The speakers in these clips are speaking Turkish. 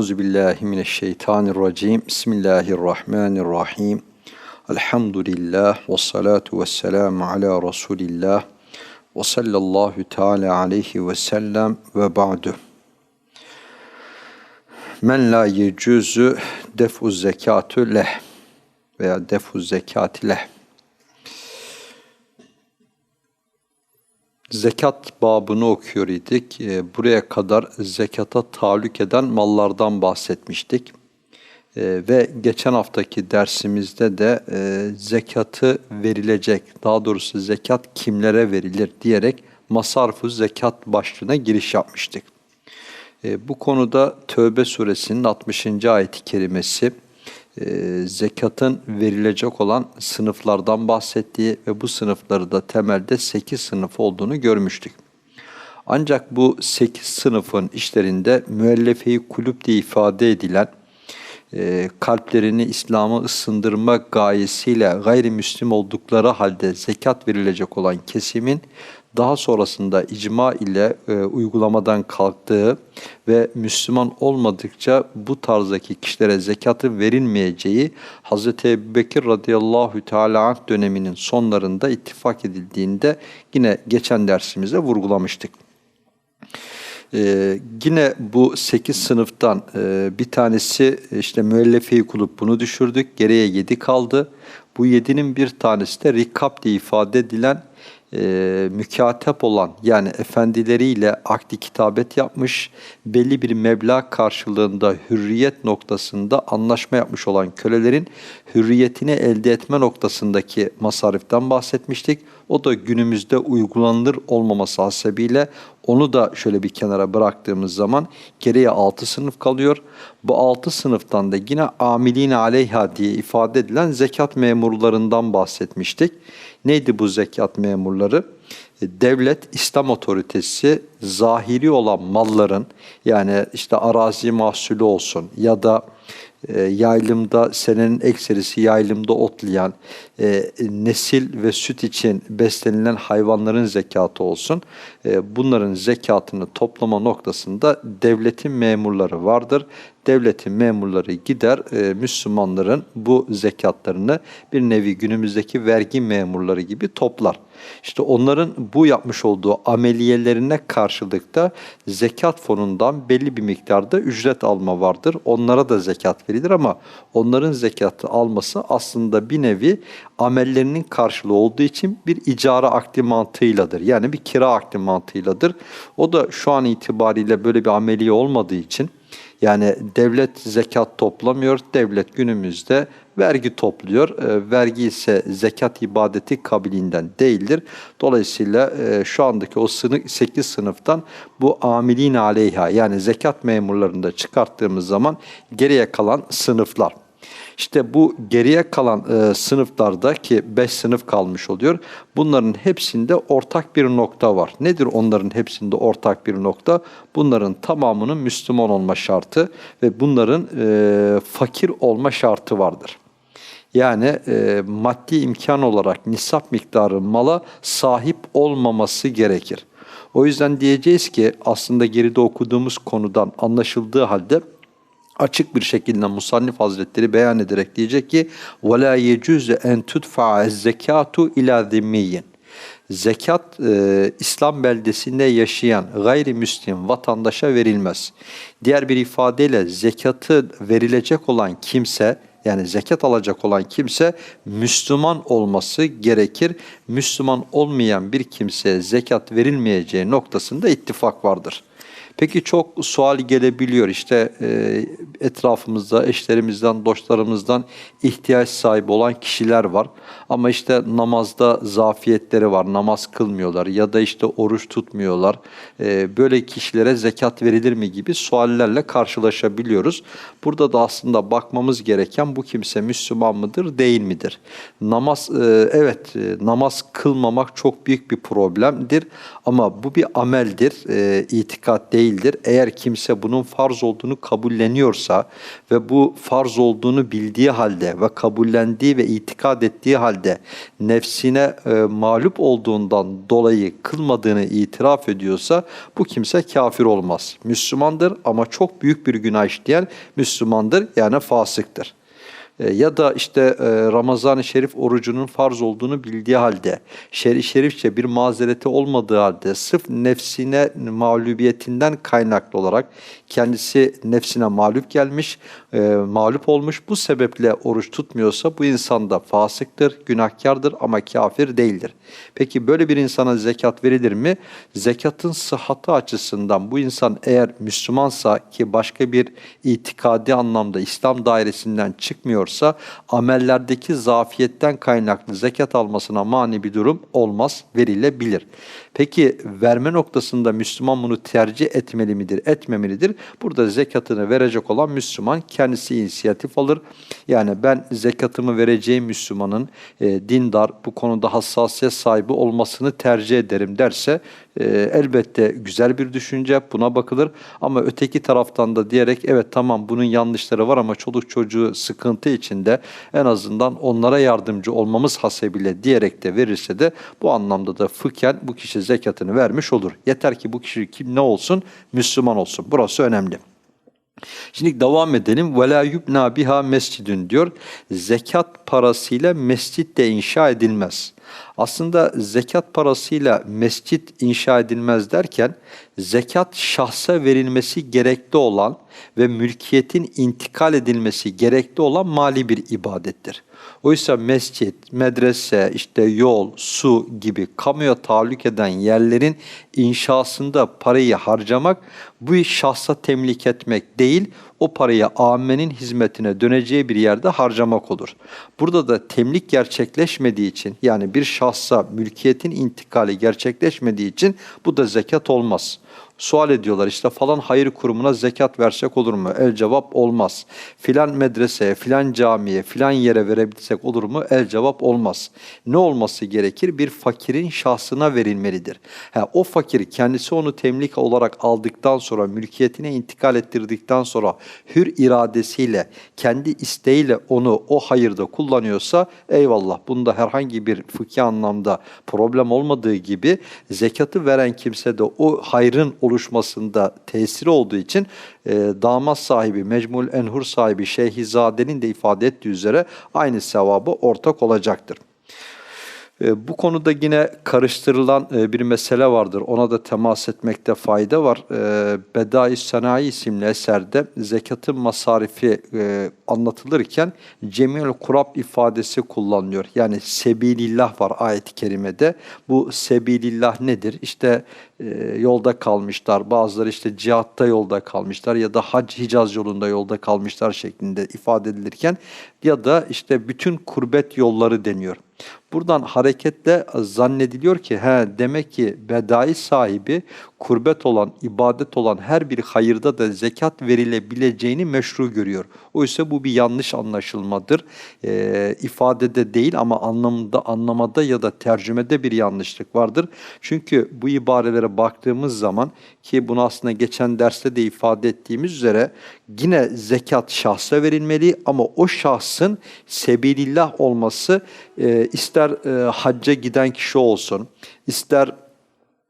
Euzu billahi mineşşeytanirracim. Bismillahirrahmanirrahim. Elhamdülillah ve salatu ve selamu ala Resulillah ve sallallahu teala aleyhi ve sellem ve ba'du. Men la yecuzu defu zekatü leh veya defu zekati leh. Zekat babını okuyor idik. E, buraya kadar zekata tahallük eden mallardan bahsetmiştik. E, ve geçen haftaki dersimizde de e, zekatı verilecek, daha doğrusu zekat kimlere verilir diyerek masarfu zekat başlığına giriş yapmıştık. Bu konuda Tövbe suresinin 60. ayet-i kerimesi, e, zekatın verilecek olan sınıflardan bahsettiği ve bu sınıfları da temelde 8 sınıf olduğunu görmüştük. Ancak bu 8 sınıfın işlerinde müellefe-i kulüp diye ifade edilen e, kalplerini İslam'a ısındırma gayesiyle gayrimüslim oldukları halde zekat verilecek olan kesimin daha sonrasında icma ile e, uygulamadan kalktığı ve Müslüman olmadıkça bu tarzdaki kişilere zekatı verilmeyeceği Hz. Ebu Bekir radıyallahu teala döneminin sonlarında ittifak edildiğinde yine geçen dersimizde vurgulamıştık. Ee, yine bu sekiz sınıftan e, bir tanesi işte müellefe kulüp bunu düşürdük. Geriye yedi kaldı. Bu yedinin bir tanesi de rikab diye ifade edilen e, mükatep olan yani efendileriyle akdi kitabet yapmış, belli bir meblağ karşılığında hürriyet noktasında anlaşma yapmış olan kölelerin hürriyetini elde etme noktasındaki masariften bahsetmiştik. O da günümüzde uygulanır olmaması hasebiyle onu da şöyle bir kenara bıraktığımız zaman geriye 6 sınıf kalıyor. Bu 6 sınıftan da yine amilin aleyha diye ifade edilen zekat memurlarından bahsetmiştik. Neydi bu zekat memurları? E, devlet, İslam otoritesi zahiri olan malların yani işte arazi mahsulü olsun ya da e, yaylımda senenin ekserisi yaylımda otlayan e, nesil ve süt için beslenilen hayvanların zekatı olsun. Bunların zekatını toplama noktasında devletin memurları vardır. Devletin memurları gider e, Müslümanların bu zekatlarını bir nevi günümüzdeki vergi memurları gibi toplar. İşte onların bu yapmış olduğu ameliyelerine karşılıkta zekat fonundan belli bir miktarda ücret alma vardır. Onlara da zekat verilir ama onların zekatı alması aslında bir nevi amellerinin karşılığı olduğu için bir icara akdi mantığıyladır. Yani bir kira akdi mantığıyladır. O da şu an itibariyle böyle bir ameliye olmadığı için yani devlet zekat toplamıyor. Devlet günümüzde vergi topluyor. E, vergi ise zekat ibadeti kabiliğinden değildir. Dolayısıyla e, şu andaki o sınıf, 8 sınıftan bu amilin aleyha yani zekat memurlarında çıkarttığımız zaman geriye kalan sınıflar. İşte bu geriye kalan e, sınıflarda ki 5 sınıf kalmış oluyor. Bunların hepsinde ortak bir nokta var. Nedir onların hepsinde ortak bir nokta? Bunların tamamının Müslüman olma şartı ve bunların e, fakir olma şartı vardır. Yani e, maddi imkan olarak nisap miktarı mala sahip olmaması gerekir. O yüzden diyeceğiz ki aslında geride okuduğumuz konudan anlaşıldığı halde açık bir şekilde Musannif Hazretleri beyan ederek diyecek ki وَلَا يَجُوزُ اَنْ تُدْفَعَ الزَّكَاتُ اِلَى ذِمِّيٍّ Zekat e, İslam beldesinde yaşayan gayrimüslim vatandaşa verilmez. Diğer bir ifadeyle zekatı verilecek olan kimse yani zekat alacak olan kimse Müslüman olması gerekir. Müslüman olmayan bir kimseye zekat verilmeyeceği noktasında ittifak vardır. Peki çok sual gelebiliyor işte e, etrafımızda eşlerimizden, dostlarımızdan ihtiyaç sahibi olan kişiler var. Ama işte namazda zafiyetleri var, namaz kılmıyorlar ya da işte oruç tutmuyorlar. E, böyle kişilere zekat verilir mi gibi suallerle karşılaşabiliyoruz. Burada da aslında bakmamız gereken bu kimse Müslüman mıdır, değil midir? Namaz, e, evet e, namaz kılmamak çok büyük bir problemdir ama bu bir ameldir, e, itikat değil değildir. Eğer kimse bunun farz olduğunu kabulleniyorsa ve bu farz olduğunu bildiği halde ve kabullendiği ve itikad ettiği halde nefsine e, mağlup olduğundan dolayı kılmadığını itiraf ediyorsa bu kimse kafir olmaz. Müslümandır ama çok büyük bir günah işleyen Müslümandır yani fasıktır. E, ya da işte e, Ramazan-ı Şerif orucunun farz olduğunu bildiği halde, şer-i şerifçe bir mazereti olmadığı halde sırf nefsine mağlubiyetinden kaynaklı olarak kendisi nefsine mağlup gelmiş, e, mağlup olmuş. Bu sebeple oruç tutmuyorsa bu insan da fasıktır, günahkardır ama kafir değildir. Peki böyle bir insana zekat verilir mi? Zekatın sıhhatı açısından bu insan eğer Müslümansa ki başka bir itikadi anlamda İslam dairesinden çıkmıyorsa amellerdeki zafiyetten kaynaklı zekat almasına mani bir durum olmaz, verilebilir. Peki verme noktasında Müslüman bunu tercih etmeli midir, etmemelidir? Burada zekatını verecek olan Müslüman kendisi inisiyatif alır. Yani ben zekatımı vereceğim Müslümanın e, dindar, bu konuda hassasiyet sahibi olmasını tercih ederim derse e, elbette güzel bir düşünce buna bakılır. Ama öteki taraftan da diyerek evet tamam bunun yanlışları var ama çoluk çocuğu sıkıntı içinde en azından onlara yardımcı olmamız hasebiyle diyerek de verirse de bu anlamda da fıkhen bu kişi zekatını vermiş olur. Yeter ki bu kişi kim ne olsun? Müslüman olsun. Burası önemli. Şimdi devam edelim. Ve la yubna biha diyor. Zekat parasıyla mescit de inşa edilmez. Aslında zekat parasıyla mescit inşa edilmez derken zekat şahsa verilmesi gerekli olan ve mülkiyetin intikal edilmesi gerekli olan mali bir ibadettir. Oysa mescit, medrese, işte yol, su gibi kamuya tahallük eden yerlerin inşasında parayı harcamak bu şahsa temlik etmek değil, o parayı ammenin hizmetine döneceği bir yerde harcamak olur. Burada da temlik gerçekleşmediği için yani bir şahsa mülkiyetin intikali gerçekleşmediği için bu da zekat olmaz. Sual ediyorlar işte falan hayır kurumuna zekat versek olur mu? El cevap olmaz. Filan medreseye, filan camiye, filan yere verebilsek olur mu? El cevap olmaz. Ne olması gerekir? Bir fakirin şahsına verilmelidir. Ha, o fakir kendisi onu temlik olarak aldıktan sonra, mülkiyetine intikal ettirdikten sonra hür iradesiyle, kendi isteğiyle onu o hayırda kullanıyorsa eyvallah. Bunda herhangi bir fıkhi anlamda problem olmadığı gibi zekatı veren kimse de o hayrın oluşmasında tesiri olduğu için e, damat sahibi, Mecmul Enhur sahibi Şeyhizade'nin de ifade ettiği üzere aynı sevabı ortak olacaktır. E, bu konuda yine karıştırılan e, bir mesele vardır. Ona da temas etmekte fayda var. E, Bedai Sanayi isimli eserde zekatın masarifi anlatılırken Cemil Kurab ifadesi kullanılıyor. Yani sebilillah var ayet-i kerimede. Bu sebilillah nedir? İşte yolda kalmışlar, bazıları işte cihatta yolda kalmışlar ya da hac Hicaz yolunda yolda kalmışlar şeklinde ifade edilirken ya da işte bütün kurbet yolları deniyor. Buradan hareketle zannediliyor ki he demek ki bedai sahibi kurbet olan, ibadet olan her bir hayırda da zekat verilebileceğini meşru görüyor. Oysa bu bir yanlış anlaşılmadır. E, ifadede değil ama anlamında, anlamada ya da tercümede bir yanlışlık vardır. Çünkü bu ibarelere baktığımız zaman ki bunu aslında geçen derste de ifade ettiğimiz üzere yine zekat şahsa verilmeli ama o şahsın sebilillah olması e, ister e, hacca giden kişi olsun, ister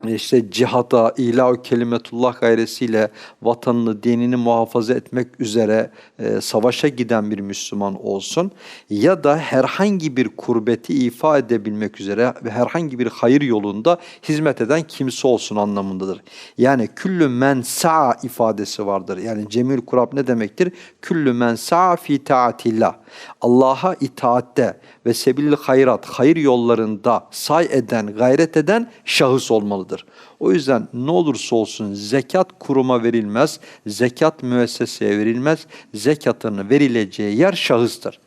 işte cihada, ilah kelimetullah gayresiyle vatanını, dinini muhafaza etmek üzere e, savaşa giden bir Müslüman olsun ya da herhangi bir kurbeti ifa edebilmek üzere ve herhangi bir hayır yolunda hizmet eden kimse olsun anlamındadır. Yani küllü men sa'a ifadesi vardır. Yani cemil kurab ne demektir? Küllü men sa'a fi taatillah. Allah'a itaatte ve sebil hayrat, hayır yollarında say eden, gayret eden şahıs olmalıdır. O yüzden ne olursa olsun zekat kuruma verilmez, zekat müesseseye verilmez, zekatını verileceği yer şahıstır.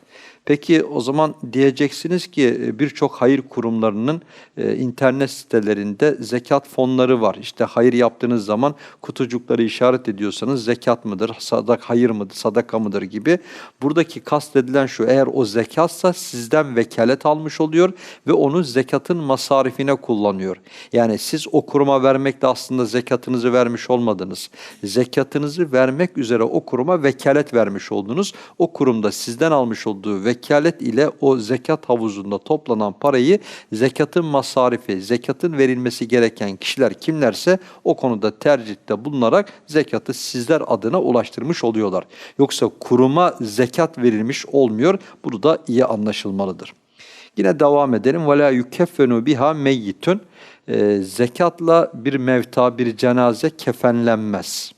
Peki o zaman diyeceksiniz ki e, birçok hayır kurumlarının e, internet sitelerinde zekat fonları var. İşte hayır yaptığınız zaman kutucukları işaret ediyorsanız zekat mıdır, sadak hayır mıdır, sadaka mıdır gibi. Buradaki kastedilen şu eğer o zekatsa sizden vekalet almış oluyor ve onu zekatın masarifine kullanıyor. Yani siz o kuruma vermekle aslında zekatınızı vermiş olmadınız. Zekatınızı vermek üzere o kuruma vekalet vermiş oldunuz. O kurumda sizden almış olduğu vekalet vekalet ile o zekat havuzunda toplanan parayı zekatın masarifi, zekatın verilmesi gereken kişiler kimlerse o konuda tercihte bulunarak zekatı sizler adına ulaştırmış oluyorlar. Yoksa kuruma zekat verilmiş olmuyor. Bunu da iyi anlaşılmalıdır. Yine devam edelim. Vela yukeffenu biha meyyitun. Ee, zekatla bir mevta, bir cenaze kefenlenmez.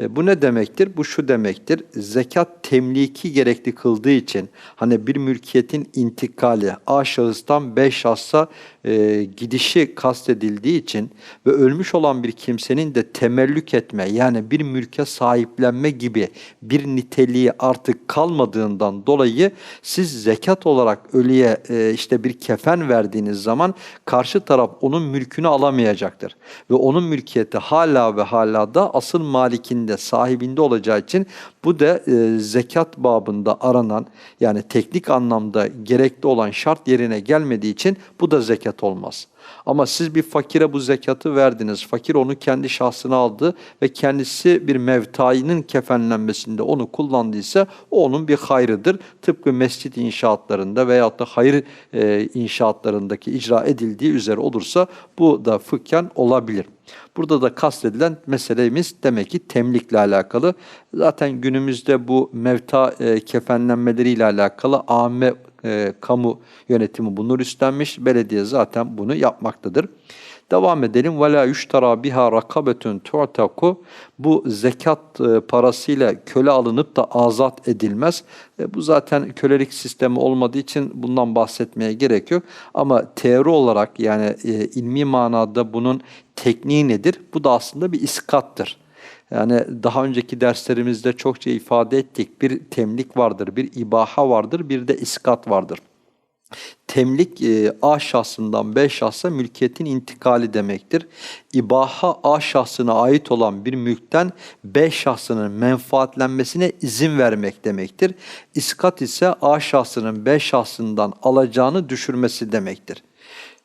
E, bu ne demektir? Bu şu demektir. Zekat temliki gerekli kıldığı için hani bir mülkiyetin intikali A şahıstan B şahsa e, gidişi kastedildiği için ve ölmüş olan bir kimsenin de temellük etme yani bir mülke sahiplenme gibi bir niteliği artık kalmadığından dolayı siz zekat olarak ölüye e, işte bir kefen verdiğiniz zaman karşı taraf onun mülkünü alamayacaktır. Ve onun mülkiyeti hala ve hala da asıl malikinde, sahibinde olacağı için bu da e, zekat babında aranan yani teknik anlamda gerekli olan şart yerine gelmediği için bu da zekat olmaz. Ama siz bir fakire bu zekatı verdiniz. Fakir onu kendi şahsına aldı ve kendisi bir mevtainin kefenlenmesinde onu kullandıysa o onun bir hayrıdır. Tıpkı mescit inşaatlarında veyahut da hayır e, inşaatlarındaki icra edildiği üzere olursa bu da fıkhen olabilir. Burada da kastedilen meselemiz demek ki temlikle alakalı. Zaten günümüzde bu mevta e, kefenlenmeleriyle alakalı ame e, kamu yönetimi bunları üstlenmiş. Belediye zaten bunu yapmaktadır. Devam edelim. وَلَا يُشْتَرَى biha rakabetun تُعْتَقُ Bu zekat e, parasıyla köle alınıp da azat edilmez. E, bu zaten kölelik sistemi olmadığı için bundan bahsetmeye gerek yok. Ama teori olarak yani e, ilmi manada bunun tekniği nedir? Bu da aslında bir iskattır. Yani daha önceki derslerimizde çokça ifade ettik. Bir temlik vardır, bir ibaha vardır, bir de iskat vardır. Temlik e, A şahsından B şahsa mülkiyetin intikali demektir. İbaha A şahsına ait olan bir mülkten B şahsının menfaatlenmesine izin vermek demektir. İskat ise A şahsının B şahsından alacağını düşürmesi demektir.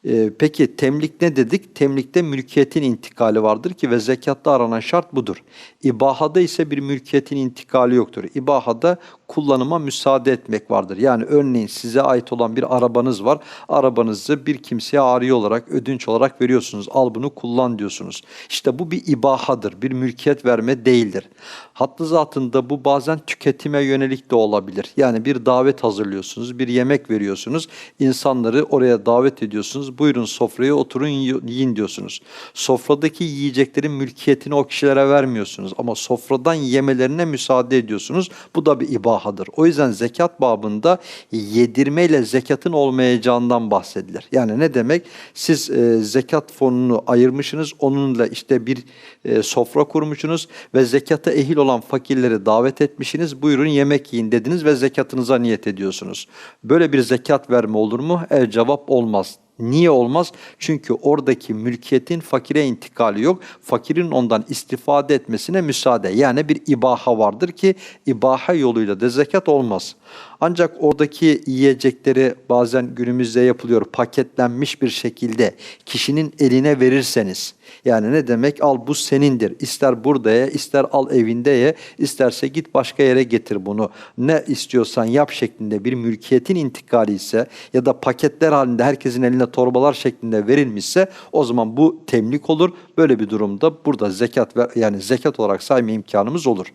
Ee, peki temlik ne dedik? Temlikte mülkiyetin intikali vardır ki ve zekatta aranan şart budur. İbahada ise bir mülkiyetin intikali yoktur. İbahada kullanıma müsaade etmek vardır. Yani örneğin size ait olan bir arabanız var. Arabanızı bir kimseye ari olarak, ödünç olarak veriyorsunuz. Al bunu kullan diyorsunuz. İşte bu bir ibahadır. Bir mülkiyet verme değildir. Hattı zatında bu bazen tüketime yönelik de olabilir. Yani bir davet hazırlıyorsunuz, bir yemek veriyorsunuz. İnsanları oraya davet ediyorsunuz. Buyurun sofraya oturun yiyin diyorsunuz. Sofradaki yiyeceklerin mülkiyetini o kişilere vermiyorsunuz. Ama sofradan yemelerine müsaade ediyorsunuz. Bu da bir ibahadır mübahadır. O yüzden zekat babında yedirmeyle zekatın olmayacağından bahsedilir. Yani ne demek? Siz e, zekat fonunu ayırmışsınız, onunla işte bir e, sofra kurmuşsunuz ve zekata ehil olan fakirleri davet etmişsiniz. Buyurun yemek yiyin dediniz ve zekatınıza niyet ediyorsunuz. Böyle bir zekat verme olur mu? El cevap olmaz. Niye olmaz? Çünkü oradaki mülkiyetin fakire intikali yok. Fakirin ondan istifade etmesine müsaade. Yani bir ibaha vardır ki ibaha yoluyla da zekat olmaz. Ancak oradaki yiyecekleri bazen günümüzde yapılıyor paketlenmiş bir şekilde kişinin eline verirseniz yani ne demek al bu senindir ister burada ye ister al evinde ye isterse git başka yere getir bunu ne istiyorsan yap şeklinde bir mülkiyetin intikali ise ya da paketler halinde herkesin eline torbalar şeklinde verilmişse o zaman bu temlik olur. Böyle bir durumda burada zekat ve yani zekat olarak sayma imkanımız olur.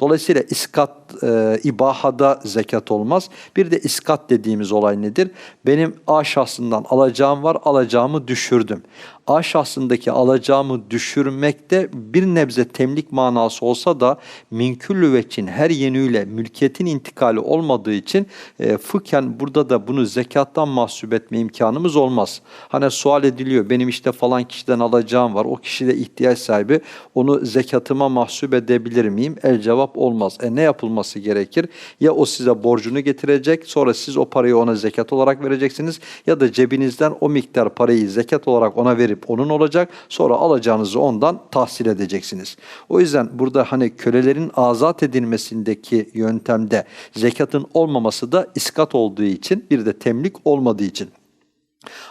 Dolayısıyla iskat e, ibahada zekat olmaz. Bir de iskat dediğimiz olay nedir? Benim A şahsından alacağım var, alacağımı düşürdüm. A şahsındaki alacağımı düşürmekte bir nebze temlik manası olsa da minküllü veçin her yönüyle mülkiyetin intikali olmadığı için e, fıkhen burada da bunu zekattan mahsup etme imkanımız olmaz. Hani sual ediliyor benim işte falan kişiden alacağım var o kişi de ihtiyaç sahibi onu zekatıma mahsup edebilir miyim? El cevap olmaz. E ne yapılması gerekir? Ya o size borcunu getirecek. Sonra siz o parayı ona zekat olarak vereceksiniz. Ya da cebinizden o miktar parayı zekat olarak ona verip onun olacak. Sonra alacağınızı ondan tahsil edeceksiniz. O yüzden burada hani kölelerin azat edilmesindeki yöntemde zekatın olmaması da iskat olduğu için bir de temlik olmadığı için.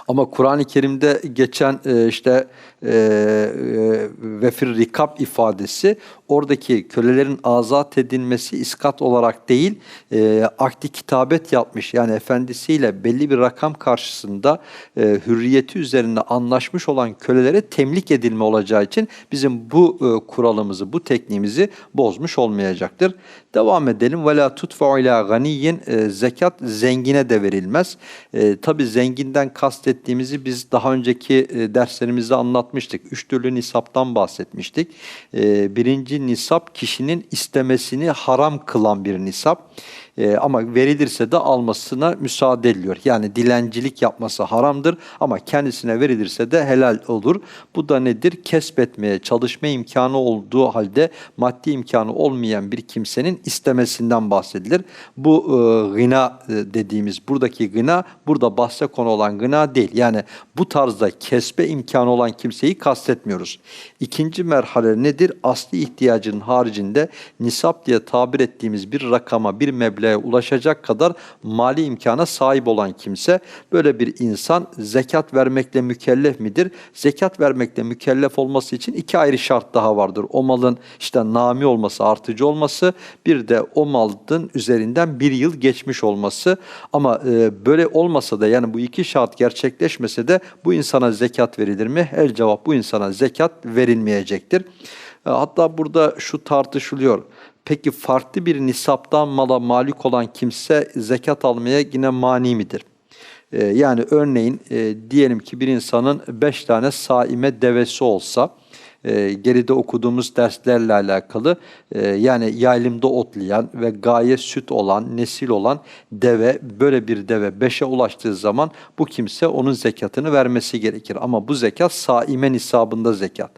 Ama Kur'an-ı Kerim'de geçen e, işte e, e, vefir rikab ifadesi oradaki kölelerin azat edilmesi iskat olarak değil e, akdi kitabet yapmış yani efendisiyle belli bir rakam karşısında e, hürriyeti üzerinde anlaşmış olan kölelere temlik edilme olacağı için bizim bu e, kuralımızı bu tekniğimizi bozmuş olmayacaktır. Devam edelim. Ve la tutfa'u ila ganiyin e, zekat zengine de verilmez. E, Tabi zenginden kastettiğimizi biz daha önceki e, derslerimizde anlatmıştık. Üç türlü nisaptan bahsetmiştik. E, birinci nisap kişinin istemesini haram kılan bir nisap. E, ama verilirse de almasına müsaade ediliyor. Yani dilencilik yapması haramdır ama kendisine verilirse de helal olur. Bu da nedir? Kesbetmeye çalışma imkanı olduğu halde maddi imkanı olmayan bir kimsenin istemesinden bahsedilir. Bu e, gına e, dediğimiz buradaki gına burada bahse konu olan gına değil. Yani bu tarzda kesbe imkanı olan kimseyi kastetmiyoruz. İkinci merhale nedir? Asli ihtiyacının haricinde nisap diye tabir ettiğimiz bir rakama, bir meblağa ulaşacak kadar mali imkana sahip olan kimse böyle bir insan zekat vermekle mükellef midir? Zekat vermekle mükellef olması için iki ayrı şart daha vardır. O malın işte nami olması, artıcı olması, bir de o malın üzerinden bir yıl geçmiş olması. Ama e, böyle olmasa da yani bu iki şart gerçekleşmese de bu insana zekat verilir mi? El cevap bu insana zekat verilmeyecektir. E, Hatta burada şu tartışılıyor. Peki farklı bir nisaptan mala malik olan kimse zekat almaya yine mani midir? Ee, yani örneğin e, diyelim ki bir insanın beş tane saime devesi olsa, e, geride okuduğumuz derslerle alakalı e, yani yaylımda otlayan ve gaye süt olan, nesil olan deve, böyle bir deve beşe ulaştığı zaman bu kimse onun zekatını vermesi gerekir. Ama bu zekat saime nisabında zekat.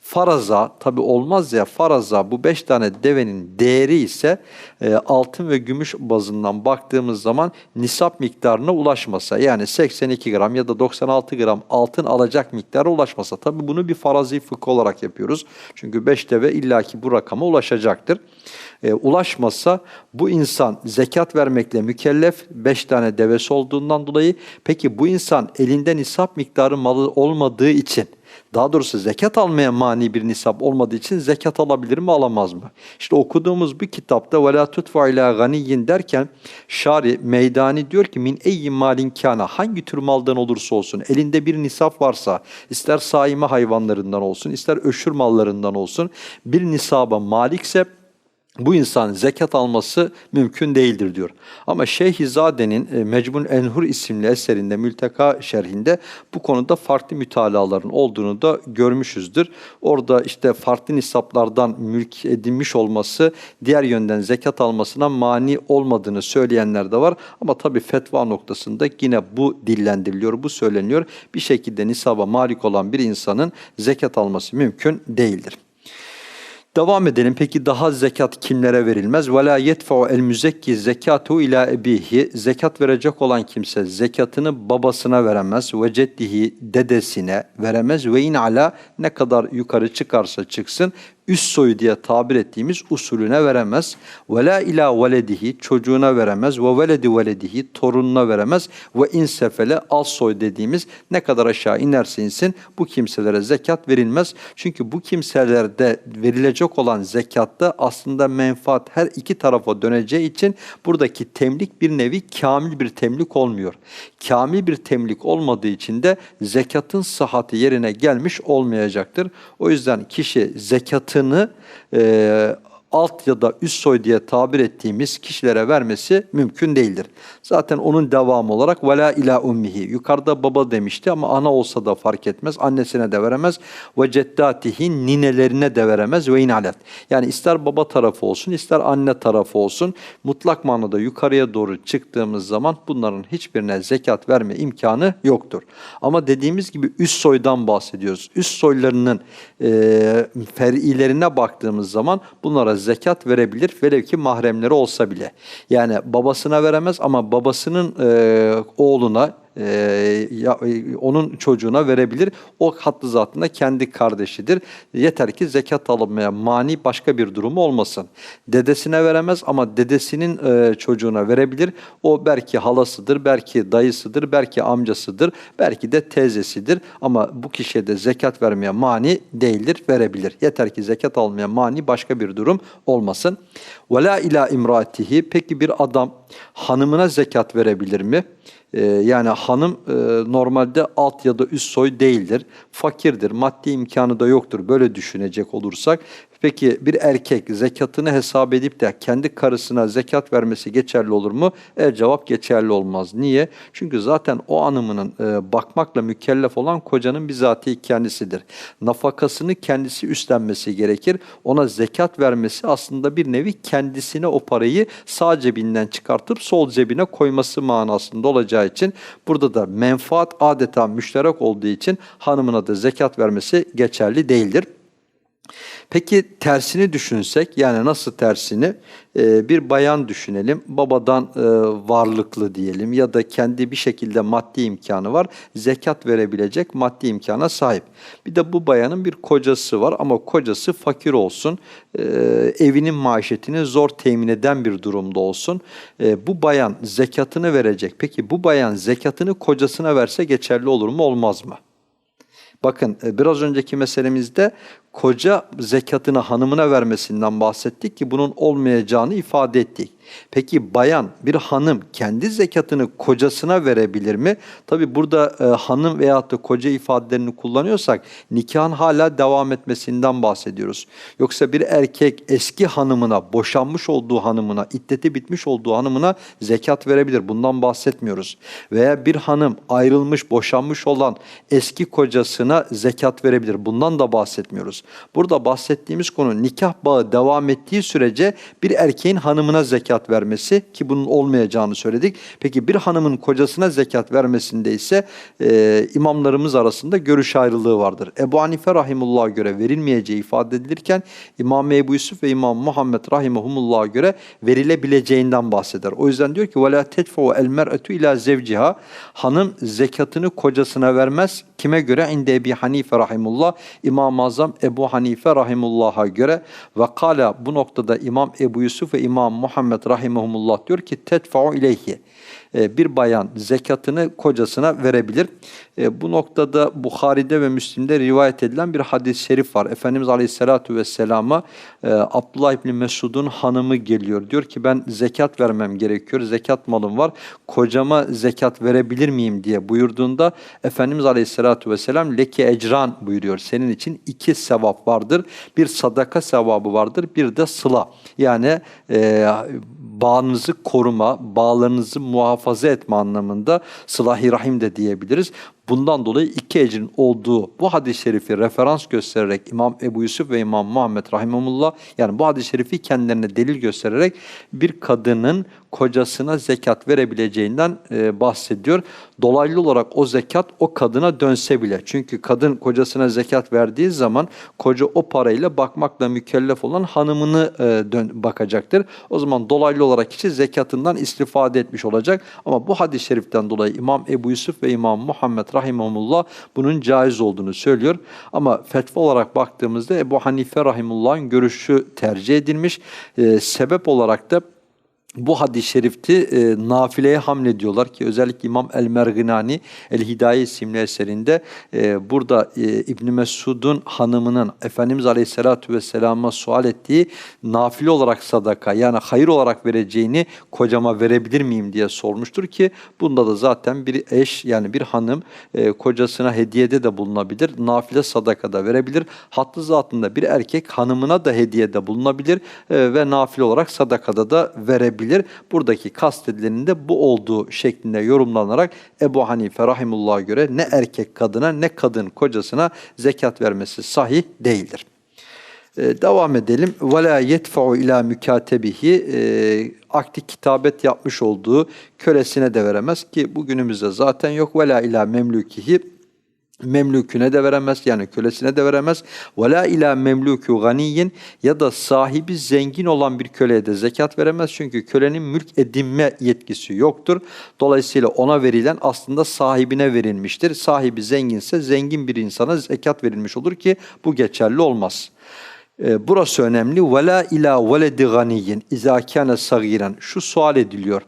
Faraza tabi olmaz ya faraza bu beş tane devenin değeri ise e, altın ve gümüş bazından baktığımız zaman nisap miktarına ulaşmasa yani 82 gram ya da 96 gram altın alacak miktara ulaşmasa tabi bunu bir farazi fıkh olarak yapıyoruz. Çünkü beş deve illaki bu rakama ulaşacaktır. E, ulaşmasa bu insan zekat vermekle mükellef beş tane devesi olduğundan dolayı peki bu insan elinde nisap miktarı malı olmadığı için daha doğrusu zekat almaya mani bir nisap olmadığı için zekat alabilir mi alamaz mı? İşte okuduğumuz bu kitapta وَلَا تُتْفَ اِلَى غَنِيٍّ derken Şari Meydani diyor ki min eyyi malin kana hangi tür maldan olursa olsun elinde bir nisap varsa ister saime hayvanlarından olsun ister öşür mallarından olsun bir nisaba malikse bu insan zekat alması mümkün değildir diyor. Ama Şeyhizade'nin e, Mecmun Enhur isimli eserinde Mülteka şerhinde bu konuda farklı mütalaların olduğunu da görmüşüzdür. Orada işte farklı nisaplardan mülk edinmiş olması diğer yönden zekat almasına mani olmadığını söyleyenler de var. Ama tabi fetva noktasında yine bu dillendiriliyor, bu söyleniyor. Bir şekilde nisaba malik olan bir insanın zekat alması mümkün değildir. Devam edelim. Peki daha zekat kimlere verilmez? وَلَا يَدْفَعُ الْمُزَكِّ zekatu ila ebihi Zekat verecek olan kimse zekatını babasına veremez. Ve ceddihi dedesine veremez. Ve in ala ne kadar yukarı çıkarsa çıksın üst soyu diye tabir ettiğimiz usulüne veremez. Ve la ila veledihi çocuğuna veremez. Ve veledi veledihi torununa veremez. Ve insefele al soy dediğimiz ne kadar aşağı inerse insin bu kimselere zekat verilmez. Çünkü bu kimselerde verilecek olan zekatta aslında menfaat her iki tarafa döneceği için buradaki temlik bir nevi kamil bir temlik olmuyor. Kamil bir temlik olmadığı için de zekatın sıhhati yerine gelmiş olmayacaktır. O yüzden kişi zekatı zekatını e, alt ya da üst soy diye tabir ettiğimiz kişilere vermesi mümkün değildir. Zaten onun devamı olarak vela ila ummihi. Yukarıda baba demişti ama ana olsa da fark etmez. Annesine de veremez. Ve ceddatihi ninelerine de veremez ve inalet. Yani ister baba tarafı olsun ister anne tarafı olsun mutlak manada yukarıya doğru çıktığımız zaman bunların hiçbirine zekat verme imkanı yoktur. Ama dediğimiz gibi üst soydan bahsediyoruz. Üst soylarının e, fer'ilerine baktığımız zaman bunlara zekat verebilir velev ki mahremleri olsa bile. Yani babasına veremez ama babasının e, oğluna e, ya, e, onun çocuğuna verebilir. O hattı zatında kendi kardeşidir. Yeter ki zekat alınmaya mani başka bir durumu olmasın. Dedesine veremez ama dedesinin e, çocuğuna verebilir. O belki halasıdır, belki dayısıdır, belki amcasıdır, belki de teyzesidir. Ama bu kişiye de zekat vermeye mani değildir, verebilir. Yeter ki zekat almaya mani başka bir durum olmasın. وَلَا ila imratihi Peki bir adam hanımına zekat verebilir mi? Ee, yani hanım e, normalde alt ya da üst soy değildir. Fakirdir, maddi imkanı da yoktur. Böyle düşünecek olursak. Peki bir erkek zekatını hesap edip de kendi karısına zekat vermesi geçerli olur mu? E cevap geçerli olmaz. Niye? Çünkü zaten o hanımının e, bakmakla mükellef olan kocanın bizatihi kendisidir. Nafakasını kendisi üstlenmesi gerekir. Ona zekat vermesi aslında bir nevi kendisine o parayı sağ cebinden çıkartıp sol cebine koyması manasında olacağı için burada da menfaat adeta müşterek olduğu için hanımına da zekat vermesi geçerli değildir. Peki tersini düşünsek yani nasıl tersini Ee, bir bayan düşünelim babadan e, varlıklı diyelim ya da kendi bir şekilde maddi imkanı var zekat verebilecek maddi imkana sahip. Bir de bu bayanın bir kocası var ama kocası fakir olsun e, evinin maaşetini zor temin eden bir durumda olsun. E, bu bayan zekatını verecek peki bu bayan zekatını kocasına verse geçerli olur mu olmaz mı? Bakın e, biraz önceki meselemizde koca zekatını hanımına vermesinden bahsettik ki bunun olmayacağını ifade ettik. Peki bayan, bir hanım kendi zekatını kocasına verebilir mi? Tabi burada e, hanım veyahut da koca ifadelerini kullanıyorsak nikahın hala devam etmesinden bahsediyoruz. Yoksa bir erkek eski hanımına, boşanmış olduğu hanımına, iddeti bitmiş olduğu hanımına zekat verebilir. Bundan bahsetmiyoruz. Veya bir hanım ayrılmış, boşanmış olan eski kocasına zekat verebilir. Bundan da bahsetmiyoruz. Burada bahsettiğimiz konu nikah bağı devam ettiği sürece bir erkeğin hanımına zekat vermesi ki bunun olmayacağını söyledik. Peki bir hanımın kocasına zekat vermesinde ise e, imamlarımız arasında görüş ayrılığı vardır. Ebu Hanife Rahimullah'a göre verilmeyeceği ifade edilirken İmam Ebu Yusuf ve İmam Muhammed Rahimahumullah'a göre verilebileceğinden bahseder. O yüzden diyor ki وَلَا تَدْفَوْ الْمَرْأَةُ ila zevciha Hanım zekatını kocasına vermez. Kime göre? İnde Ebi Hanife Rahimullah. İmam-ı Azam Ebu Hanife Rahimullah'a göre ve kala bu noktada İmam Ebu Yusuf ve İmam Muhammed Rahimahumullah diyor ki tedfa'u ileyhi. E, bir bayan zekatını kocasına verebilir. E, bu noktada Bukhari'de ve Müslim'de rivayet edilen bir hadis-i şerif var. Efendimiz Aleyhisselatü Vesselam'a e, Abdullah İbni Mesud'un hanımı geliyor. Diyor ki ben zekat vermem gerekiyor. Zekat malım var. Kocama zekat verebilir miyim diye buyurduğunda Efendimiz Aleyhisselatü Vesselam leke ecran buyuruyor. Senin için iki sevap vardır. Bir sadaka sevabı vardır. Bir de sıla. Yani e, bağınızı koruma, bağlarınızı muhafaza etme anlamında sılah-i rahim de diyebiliriz. Bundan dolayı iki ecrin olduğu bu hadis-i şerifi referans göstererek İmam Ebu Yusuf ve İmam Muhammed Rahimullah yani bu hadis-i şerifi kendilerine delil göstererek bir kadının kocasına zekat verebileceğinden e, bahsediyor. Dolaylı olarak o zekat o kadına dönse bile. Çünkü kadın kocasına zekat verdiği zaman koca o parayla bakmakla mükellef olan hanımını e, dön, bakacaktır. O zaman dolaylı olarak kişi zekatından istifade etmiş olacak. Ama bu hadis-i şeriften dolayı İmam Ebu Yusuf ve İmam Muhammed Rahimullah bunun caiz olduğunu söylüyor. Ama fetva olarak baktığımızda Ebu Hanife Rahimullah'ın görüşü tercih edilmiş. E, sebep olarak da bu hadis-i şerifti e, nafileye hamlediyorlar ki özellikle İmam El-Merginani El-Hidaye isimli eserinde e, burada e, İbn Mesud'un hanımının Efendimiz Aleyhisselatü Vesselam'a sual ettiği nafile olarak sadaka yani hayır olarak vereceğini kocama verebilir miyim diye sormuştur ki bunda da zaten bir eş yani bir hanım e, kocasına hediyede de bulunabilir. Nafile sadaka da verebilir. Hattı zatında bir erkek hanımına da hediyede bulunabilir e, ve nafile olarak sadakada da verebilir edilebilir. Buradaki kastedilenin de bu olduğu şeklinde yorumlanarak Ebu Hanife Rahimullah'a göre ne erkek kadına ne kadın kocasına zekat vermesi sahih değildir. Ee, devam edelim. وَلَا يَدْفَعُ ila mükatebihi e, akdi kitabet yapmış olduğu kölesine de veremez ki bugünümüzde zaten yok. وَلَا ila memlükihi memlüküne de veremez yani kölesine de veremez. Ve la ila memlükü ganiyin ya da sahibi zengin olan bir köleye de zekat veremez. Çünkü kölenin mülk edinme yetkisi yoktur. Dolayısıyla ona verilen aslında sahibine verilmiştir. Sahibi zenginse zengin bir insana zekat verilmiş olur ki bu geçerli olmaz. Ee, burası önemli. Ve la ila veledi ganiyin izâ kâne sagiren. Şu sual ediliyor.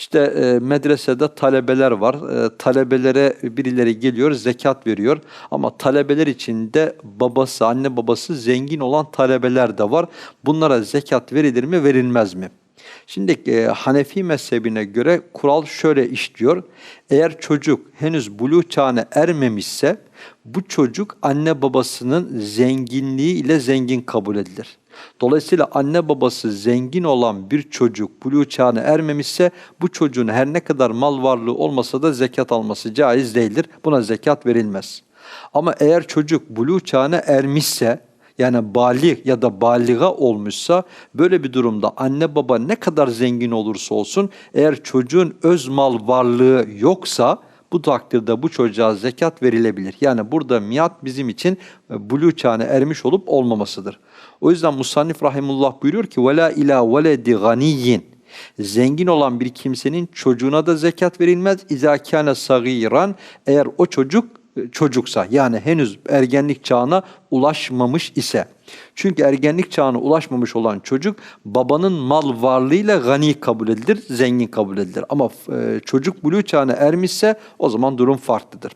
İşte e, medresede talebeler var. E, talebelere birileri geliyor, zekat veriyor. Ama talebeler içinde babası, anne babası zengin olan talebeler de var. Bunlara zekat verilir mi, verilmez mi? Şimdi e, Hanefi mezhebine göre kural şöyle işliyor. Eğer çocuk henüz buluğ çağına ermemişse bu çocuk anne babasının zenginliği ile zengin kabul edilir. Dolayısıyla anne babası zengin olan bir çocuk buluğ çağına ermemişse bu çocuğun her ne kadar mal varlığı olmasa da zekat alması caiz değildir. Buna zekat verilmez. Ama eğer çocuk buluğ çağına ermişse yani balik ya da baliga olmuşsa böyle bir durumda anne baba ne kadar zengin olursa olsun eğer çocuğun öz mal varlığı yoksa bu takdirde bu çocuğa zekat verilebilir. Yani burada miyat bizim için e, buluğ çağına ermiş olup olmamasıdır. O yüzden Musannif Rahimullah buyuruyor ki وَلَا ila veledi ganiyin Zengin olan bir kimsenin çocuğuna da zekat verilmez. İzâ kâne sagîran eğer o çocuk e, çocuksa yani henüz ergenlik çağına ulaşmamış ise. Çünkü ergenlik çağına ulaşmamış olan çocuk babanın mal varlığıyla gani kabul edilir, zengin kabul edilir. Ama e, çocuk buluğ çağına ermişse o zaman durum farklıdır.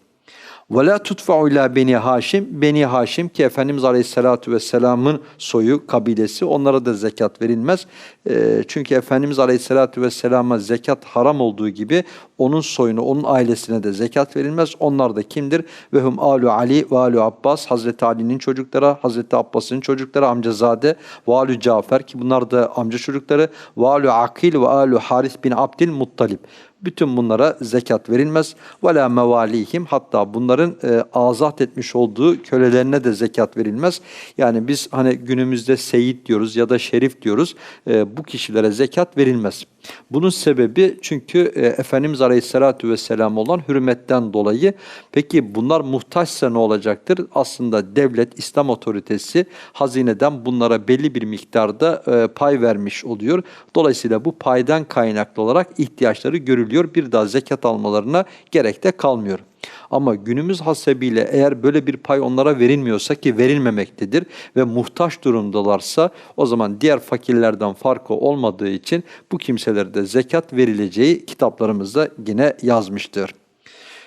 Ve la tutfa'u ila beni Haşim. Beni Haşim ki Efendimiz Aleyhisselatü Vesselam'ın soyu, kabilesi onlara da zekat verilmez. E, çünkü Efendimiz Aleyhisselatü Vesselam'a zekat haram olduğu gibi onun soyunu, onun ailesine de zekat verilmez. Onlar da kimdir? Ve hum alu Ali ve alu Abbas. Hazreti Ali'nin çocukları, Hazreti Abbas'ın çocukları, amcazade ve alu Cafer ki bunlar da amca çocukları. Ve Akil ve alu Haris bin Abdil Muttalip. Bütün bunlara zekat verilmez. Ve la mevalihim hatta bunların e, azat etmiş olduğu kölelerine de zekat verilmez. Yani biz hani günümüzde seyit diyoruz ya da şerif diyoruz. E, bu kişilere zekat verilmez. Bunun sebebi çünkü e, Efendimiz Aleyhisselatü Vesselam olan hürmetten dolayı. Peki bunlar muhtaçsa ne olacaktır? Aslında devlet, İslam otoritesi hazineden bunlara belli bir miktarda e, pay vermiş oluyor. Dolayısıyla bu paydan kaynaklı olarak ihtiyaçları görülüyor. Bir daha zekat almalarına gerek de kalmıyor. Ama günümüz hasebiyle eğer böyle bir pay onlara verilmiyorsa ki verilmemektedir ve muhtaç durumdalarsa o zaman diğer fakirlerden farkı olmadığı için bu kimselere de zekat verileceği kitaplarımızda yine yazmıştır.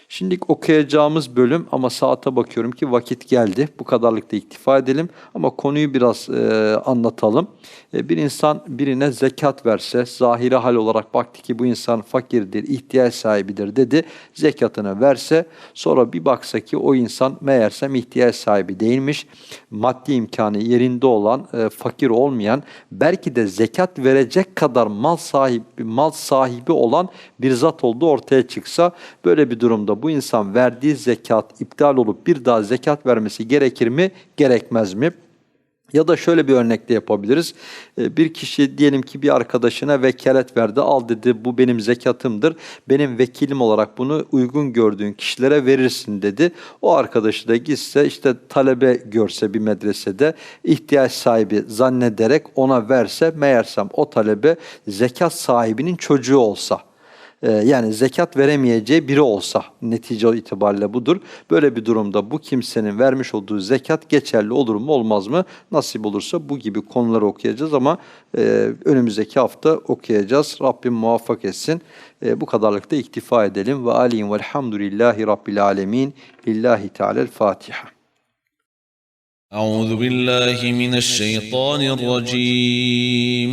Şimdi okuyacağımız bölüm ama saate bakıyorum ki vakit geldi. Bu kadarlıkta iktifa edelim ama konuyu biraz e, anlatalım. E, bir insan birine zekat verse, zahiri hal olarak baktı ki bu insan fakirdir, ihtiyaç sahibidir dedi. Zekatını verse, sonra bir baksa ki o insan meğersem ihtiyaç sahibi değilmiş. Maddi imkanı yerinde olan, e, fakir olmayan, belki de zekat verecek kadar mal sahibi, mal sahibi olan bir zat olduğu ortaya çıksa, böyle bir durumda bu insan verdiği zekat iptal olup bir daha zekat vermesi gerekir mi, gerekmez mi? Ya da şöyle bir örnek de yapabiliriz. Ee, Bir kişi diyelim ki bir arkadaşına vekalet verdi. Al dedi bu benim zekatımdır. Benim vekilim olarak bunu uygun gördüğün kişilere verirsin dedi. O arkadaşı da gitse işte talebe görse bir medresede ihtiyaç sahibi zannederek ona verse meğersem o talebe zekat sahibinin çocuğu olsa e, yani zekat veremeyeceği biri olsa netice itibariyle budur. Böyle bir durumda bu kimsenin vermiş olduğu zekat geçerli olur mu olmaz mı? Nasip olursa bu gibi konuları okuyacağız ama e, önümüzdeki hafta okuyacağız. Rabbim muvaffak etsin. E, bu kadarlıkta iktifa edelim. Ve aleyhim velhamdülillahi rabbil alemin. Lillahi Teala'l Fatiha. أعوذ بالله من الشيطان الرجيم